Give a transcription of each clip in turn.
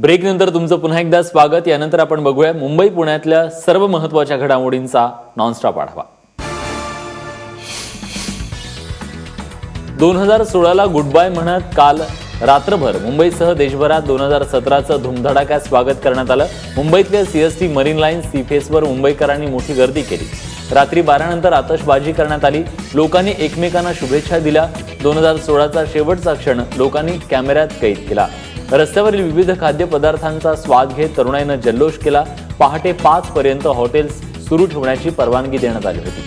ब्रेकनंतर तुमचं पुन्हा एकदा स्वागत. यानंतर आपण बघूया मुंबई पुण्यातल्या सर्व महत्त्वाच्या घडामोडींचा नॉनस्टॉप आढावा. दोन हजार सोळाला गुड बाय म्हणत काल रात्रभर मुंबईसह देशभरात दोन हजार सतराचं धुमधडाक्यात स्वागत करण्यात आलं. मुंबईतल्या सीएसटी मरीन लाईन सी फेसवर मुंबईकरांनी मोठी गर्दी केली. रात्री बारानंतर आतषबाजी करण्यात आली. लोकांनी एकमेकांना शुभेच्छा दिल्या. दोन हजार सोळाचा शेवटचा क्षण लोकांनी कॅमेऱ्यात कैद केला. रस्त्यावरील विविध खाद्यपदार्थांचा स्वाद घेत तरुणाईनं जल्लोष केला. पहाटे पाच पर्यंत हॉटेल्स सुरू ठेवण्याची परवानगी देण्यात आली होती.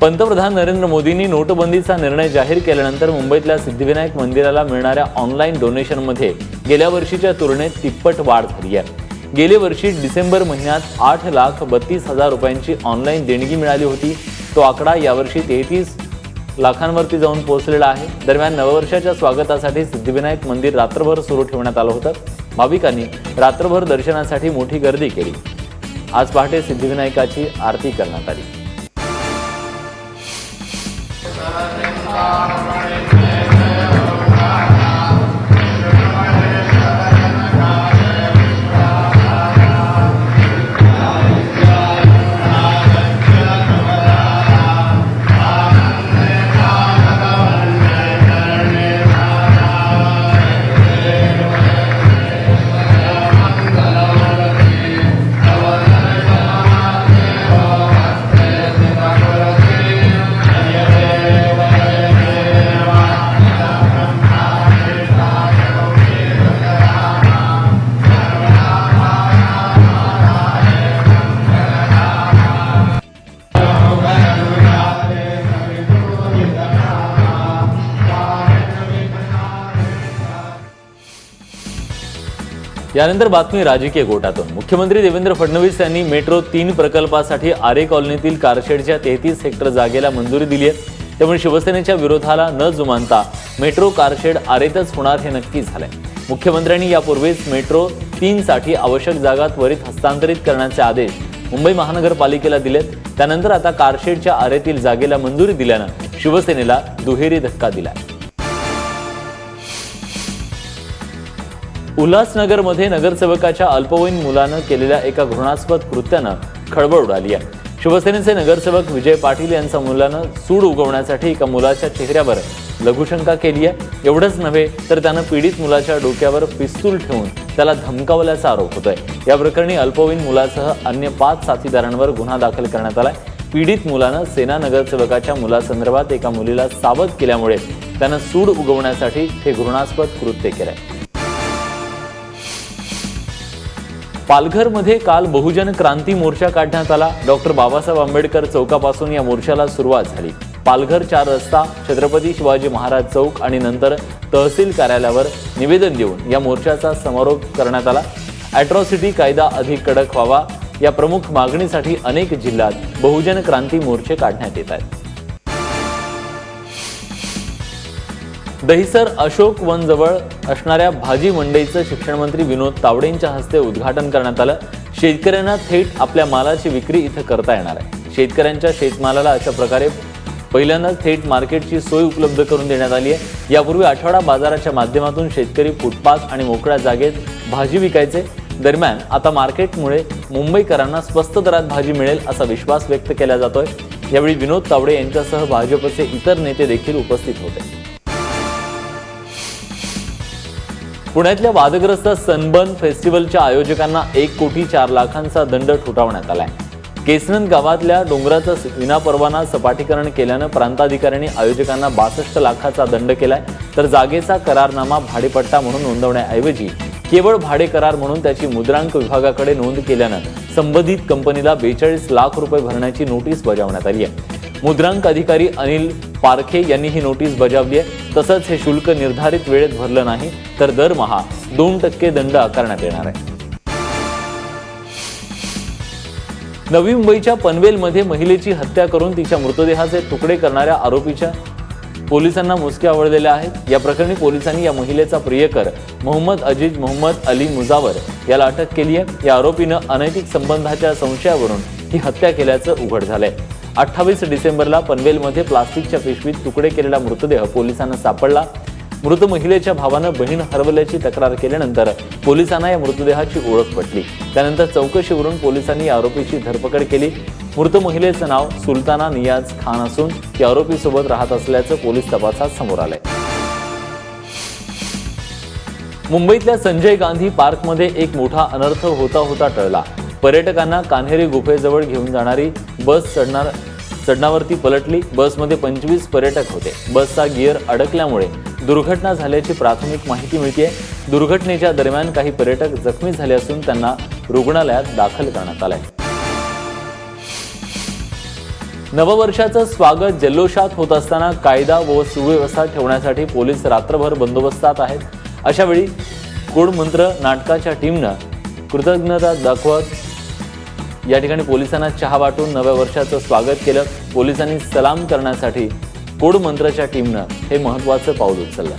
पंतप्रधान नरेंद्र मोदींनी नोटबंदीचा निर्णय जाहीर केल्यानंतर मुंबईतल्या सिद्धिविनायक मंदिराला मिळणाऱ्या ऑनलाईन डोनेशनमध्ये गेल्या वर्षीच्या तुलनेत तिप्पट वाढ झाली आहे. गेल्या वर्षी डिसेंबर महिन्यात आठ लाख बत्तीस हजार रुपयांची ऑनलाईन देणगी मिळाली होती. तो आकडा यावर्षी तेहतीस लाखांवरती जाऊन पोहोचलेला आहे. दरम्यान नववर्षाच्या स्वागतासाठी सिद्धिविनायक मंदिर रात्रभर सुरू ठेवण्यात आलं होतं. भाविकांनी रात्रभर दर्शनासाठी मोठी गर्दी केली. आज पहाटे सिद्धिविनायकाची आरती करण्यात आली. यानंतर बातमी राजकीय गोटातून. मुख्यमंत्री देवेंद्र फडणवीस यांनी मेट्रो तीन प्रकल्पासाठी आरे कॉलनीतील कारशेडच्या तेहतीस हेक्टर जागेला मंजुरी दिली आहे. त्यामुळे शिवसेनेच्या विरोधाला न जुमानता मेट्रो कारशेड आरेतच होणार हे नक्की झालंय. मुख्यमंत्र्यांनी यापूर्वीच मेट्रो तीनसाठी आवश्यक जागा त्वरित हस्तांतरित करण्याचे आदेश मुंबई महानगरपालिकेला दिलेत. त्यानंतर आता कारशेडच्या आरेतील जागेला मंजुरी दिल्यानं शिवसेनेला दुहेरी धक्का दिलाय. उल्हासनगरमध्ये नगरसेवकाच्या अल्पवयीन मुलानं केलेल्या एका घृणास्पद कृत्यानं खळबळ उडाली आहे. शिवसेनेचे नगरसेवक विजय पाटील यांच्या मुलानं सूड उगवण्यासाठी एका मुलाच्या चेहऱ्यावर लघुशंका केली आहे. एवढंच नव्हे तर त्यानं पीडित मुलाच्या डोक्यावर पिस्तूल ठेवून त्याला धमकावल्याचा आरोप होतोय. या प्रकरणी अल्पवयीन मुलासह अन्य पाच साथीदारांवर गुन्हा दाखल करण्यात आलाय. पीडित मुलानं सेना नगरसेवकाच्या मुलासंदर्भात एका मुलीला सावध केल्यामुळे त्यानं सूड उगवण्यासाठी हे घृणास्पद कृत्य केलंय. पालघरमध्ये काल बहुजन क्रांती मोर्चा काढण्यात आला. डॉक्टर बाबासाहेब आंबेडकर चौकापासून या मोर्चाला सुरुवात झाली. पालघर चार रस्ता छत्रपती शिवाजी महाराज चौक आणि नंतर तहसील कार्यालयावर निवेदन देऊन या मोर्चाचा समारोप करण्यात आला. अॅट्रॉसिटी कायदा अधिक कडक व्हावा या प्रमुख मागणीसाठी अनेक जिल्ह्यात बहुजन क्रांती मोर्चे काढण्यात येत आहेत. दहिसर अशोक वनजवळ असणाऱ्या भाजी मंडईचं शिक्षण मंत्री विनोद तावडेंच्या हस्ते उद्घाटन करण्यात आलं. शेतकऱ्यांना थेट आपल्या मालाची विक्री इथं करता येणार आहे. शेतकऱ्यांच्या शेतमालाला अशा प्रकारे पहिल्यांदाच थेट मार्केटची सोय उपलब्ध करून देण्यात आली आहे. यापूर्वी आठवडा बाजाराच्या माध्यमातून शेतकरी फुटपाथ आणि मोकळ्या जागेत भाजी विकायचे. दरम्यान आता मार्केटमुळे मुंबईकरांना स्वस्त दरात भाजी मिळेल असा विश्वास व्यक्त केला जातोय. यावेळी विनोद तावडे यांच्यासह भाजपचे इतर नेते देखील उपस्थित होते. पुण्यातल्या वादग्रस्त सनबर्न फेस्टिवलच्या आयोजकांना एक कोटी चार लाखांचा दंड ठोठावण्यात आलाय. केसनंद गावातल्या डोंगराचं विनापरवाना सपाटीकरण केल्यानं प्रांताधिकाऱ्यांनी आयोजकांना बासष्ट लाखाचा दंड केलाय. तर जागेचा करारनामा भाडेपट्टा म्हणून नोंदवण्याऐवजी केवळ भाडे करार म्हणून त्याची मुद्रांक विभागाकडे नोंद केल्यानं संबंधित कंपनीला बेचाळीस लाख रुपये भरण्याची नोटीस बजावण्यात आली आहे. मुद्रांक अधिकारी अनिल पारखे यांनी ही नोटीस बजावली आहे. तसंच हे शुल्क निर्धारित वेळेत भरलं नाही तर दरमहा दोन टक्के दंड आकारण्यात येणार आहे. नवी मुंबईच्या पनवेलमध्ये महिलेची हत्या करून तिच्या मृतदेहाचे तुकडे करणाऱ्या आरोपीच्या पोलिसांना मुसके आवडलेल्या आहेत. या प्रकरणी पोलिसांनी या महिलेचा प्रियकर मोहम्मद अजीज मोहम्मद अली मुजावर याला अटक केली आहे. या आरोपीनं अनैतिक संबंधाच्या संशयावरून ही हत्या केल्याचं उघड झालंय. अठ्ठावीस डिसेंबरला पनवेलमध्ये प्लास्टिकच्या पिशवीत तुकडे केलेला मृतदेह पोलिसांना सापडला. मृत महिलेच्या भावानं बहीण हरवल्याची तक्रार केल्यानंतर पोलिसांना या मृतदेहाची ओळख पटली. त्यानंतर चौकशीवरून पोलिसांनी या आरोपीची धरपकड केली. मृत महिलेचं नाव सुलताना नियाज खान असून ती आरोपीसोबत राहत असल्याचं पोलीस तपासात समोर आलंय. मुंबईतल्या संजय गांधी पार्कमध्ये एक मोठा अनर्थ होता होता टळला. पर्यटकांना कान्हेरी गुफेजवळ घेऊन जाणारी बस चढणार चढणावरती पलटली. बसमध्ये पंचवीस पर्यटक होते. बसचा गिअर अडकल्यामुळे दुर्घटना झाल्याची प्राथमिक माहिती मिळते दुर्घटनेच्या दरम्यान काही पर्यटक जखमी झाले असून त्यांना रुग्णालयात दाखल करण्यात आलंय. नववर्षाचं स्वागत जल्लोषात होत असताना कायदा व सुव्यवस्था ठेवण्यासाठी पोलीस रात्रभर बंदोबस्तात आहेत. अशावेळी वेळी मंत्र नाटकाच्या टीमनं कृतज्ञता दाखवत या ठिकाणी पोलिसांना चहा वाटून नव्या वर्षाचं स्वागत केलं. पोलिसांनी सलाम करण्यासाठी कोड मंत्रच्या टीमनं हे महत्त्वाचं पाऊल उचललं.